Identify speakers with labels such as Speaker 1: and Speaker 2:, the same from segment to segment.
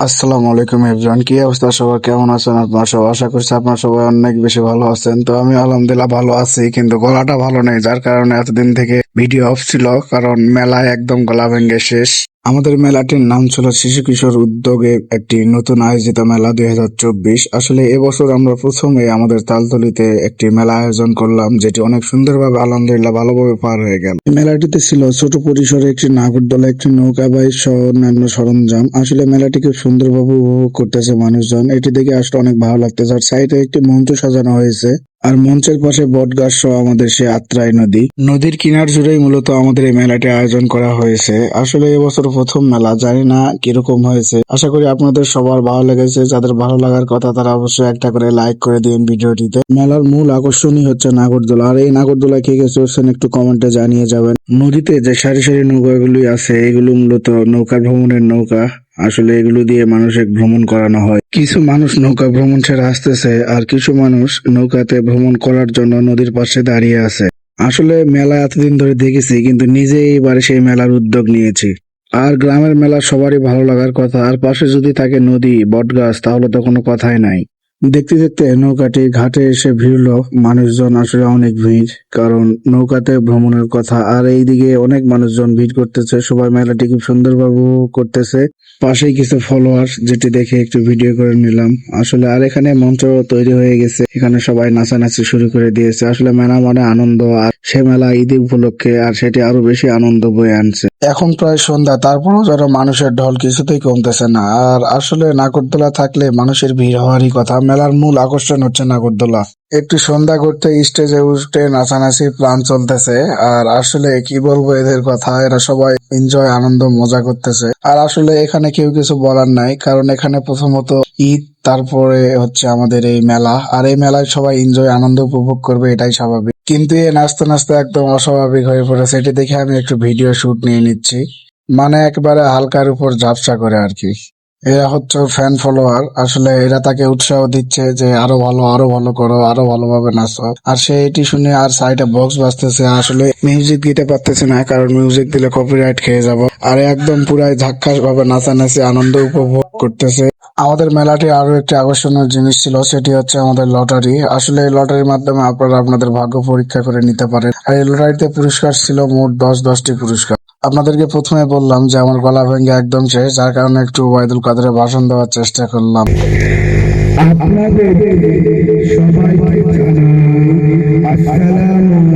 Speaker 1: আসসালামু আলাইকুম এভরিওয়ান কি অবস্থা? সবাই কেমন আছেন? আপনার সবাই আশা করছি আপনার সবাই অনেক বেশি ভালো আছেন। তো আমি আলহামদুলিল্লাহ ভালো আছি, কিন্তু গলাটা ভালো নেই, যার কারণে এতদিন থেকে ভিডিও অফ ছিল কারণ মেলায় একদম গলা ভেঙে শেষ। আমাদের মেলাটির নাম ছিল শিশু কিশোর উদ্যোগে একটি নতুন আয়োজিত মেলা দুই হাজার চব্বিশ। আসলে এবছর আমরা প্রথমে আমাদের তালতলিতে একটি মেলা আয়োজন করলাম, যেটি অনেক সুন্দরভাবে, আলহামদুলিল্লাহ, ভালোভাবে পার হয়ে গেল। মেলাটিতে ছিল ছোট পরিসরে একটি নাগরদোলা, একটি নৌকা বাইক সহ অন্যান্য সরঞ্জাম। আসলে মেলাটি খুব সুন্দরভাবে উপভোগ করতেছে মানুষজন। এটি দেখে আসলে অনেক ভালো লাগতেছে। আর সাইডে একটি মঞ্চ সাজানো হয়েছে। আর মঞ্চের পাশে বটগাছ সহ আমাদের সে আত্রাই নদী। নদীর কিনার জুড়েই মূলত আমাদের এই মেলাটি আয়োজন করা হয়েছে। আসলে এবছর প্রথম মেলা, জানি না কীরকম হয়েছে। আশা করি আপনাদের সবার ভালো লেগেছে। যাদের ভালো লাগার কথা তারা অবশ্যই একটা করে লাইক করে দিন ভিডিওটিতে। মেলার মূল আকর্ষণই হচ্ছে নাগরদোলা। আর এই নাগরদোলা কে কে চড়ছেন একটু কমেন্টে জানিয়ে যাবেন। নদীতে যে সারি সারি নৌকাগুলি আছে, এগুলো মূলত নৌকা ভ্রমণের নৌকা। আসলে এগুলো দিয়ে মানুষের ভ্রমণ করানো হয়। কিছু মানুষ নৌকা ভ্রমণ ছেড়ে আসতেছে আর কিছু মানুষ নৌকাতে ভ্রমণ করার জন্য নদীর পাশে দাঁড়িয়ে আছে। আসলে মেলা এতদিন ধরে দেখেছি, কিন্তু নিজে এবারে সেই মেলার উদ্যোগ নিয়েছি। আর গ্রামের মেলা সবারই ভালো লাগার কথা, আর পাশে যদি থাকে নদী, বটগাছ, তাহলে তো কোনো কথাই নাই। দেখতে দেখতে নৌকাটি ঘাটে এসে ভিড়ল। মানুষজন আসলে অনেক ভিড়, কারণ নৌকাতে ভ্রমণের কথা। আর এইদিকে অনেক মানুষজন ভিড় করতেছে। সবাই মেলাটি খুব সুন্দরভাবে করতেছে। পাশেই কিছু ফলোয়ার যেটি দেখে একটু ভিডিও করে নিলাম। আসলে আর এখানে মঞ্চ তৈরি হয়ে গেছে। এখানে সবাই নাচানাচি শুরু করে দিয়েছে। আসলে মেলা মানে আনন্দ, আর সে মেলা ঈদ উপলক্ষে, আর সেটি আরও বেশি আনন্দ বয়ে আনছে। এখন প্রায় সন্ধ্যা, তারপরেও যেন মানুষের ঢল কিছুতেই কমতেছে না। আর আসলে নাগরদোলা থাকলে মানুষের ভিড় হওয়ারই কথা। মেলার মূল আকর্ষণ হচ্ছে নাগরদোলা। একটু সন্ধ্যা করতে স্টেজে উঠে নাচানাচি প্ল্যান চলতেছে। আর আসলে কি বলব এদের কথা, এরা সবাই এনজয় আনন্দ, মজা করতেছে। আর আসলে এখানে কেউ কিছু বলার নাই, কারণ এখানে প্রথমত ঈদ, তারপরে হচ্ছে আমাদের এই মেলা। আর এই মেলায় সবাই এনজয় আনন্দ উপভোগ করবে, এটাই স্বাভাবিক। কিন্তু এ নাচতে নাচতে একদম অস্বাভাবিক হয়ে পড়েছে। এটি দেখে আমি একটু ভিডিও শুট নিয়ে নিচ্ছি। মানে একবারে হালকার উপর ঝাপসা করে আর কি। এরা হচ্ছে ফ্যান ফলোয়ার আসলে এরা তাকে উৎসাহ দিচ্ছে যে আরও ভালো আরও ভালো করো, আরও ভালোভাবে নাচো। আর সে এটি শুনে আর সাইডে বক্স বাজতেছে। আসলে মিউজিক দিতে পারতেছে না, কারণ মিউজিক দিলে কপিরাইট খেয়ে যাব। আর একদম পুরাই ঝাক্কাস ভাবে নাচানাচি আনন্দ উপভোগ করতেছে। আমাদের মেলাটি আরও একটি আকর্ষণীয় জিনিস ছিল, সেটি হচ্ছে আমাদের লটারি। আসলে এই লটারির মাধ্যমে আপনারা আপনাদের ভাগ্য পরীক্ষা করে নিতে পারেন। আর এই লটারিতে পুরস্কার ছিল মোট দশ, দশটি পুরস্কার। আপনাদেরকে প্রথমে বললাম যে আমার গলা ভেঙে একদম শেষ, যার কারণে একটু ওয়াইদুল কাদেরের ভাষণ দেওয়ার চেষ্টা করলাম।
Speaker 2: আপনাদের আসসালামু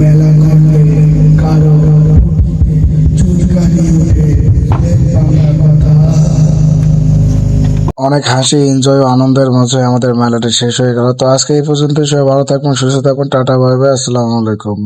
Speaker 2: মেলা কারও
Speaker 1: অনেক হাসি এনজয় ও আনন্দের মাঝে আমাদের মেলাটি শেষ হয়ে গেল। তো আজকে এই পর্যন্ত সবাই ভালো থাকুন, সুস্থ থাকুন। Tata, bye bye. আসসালামু আলাইকুম।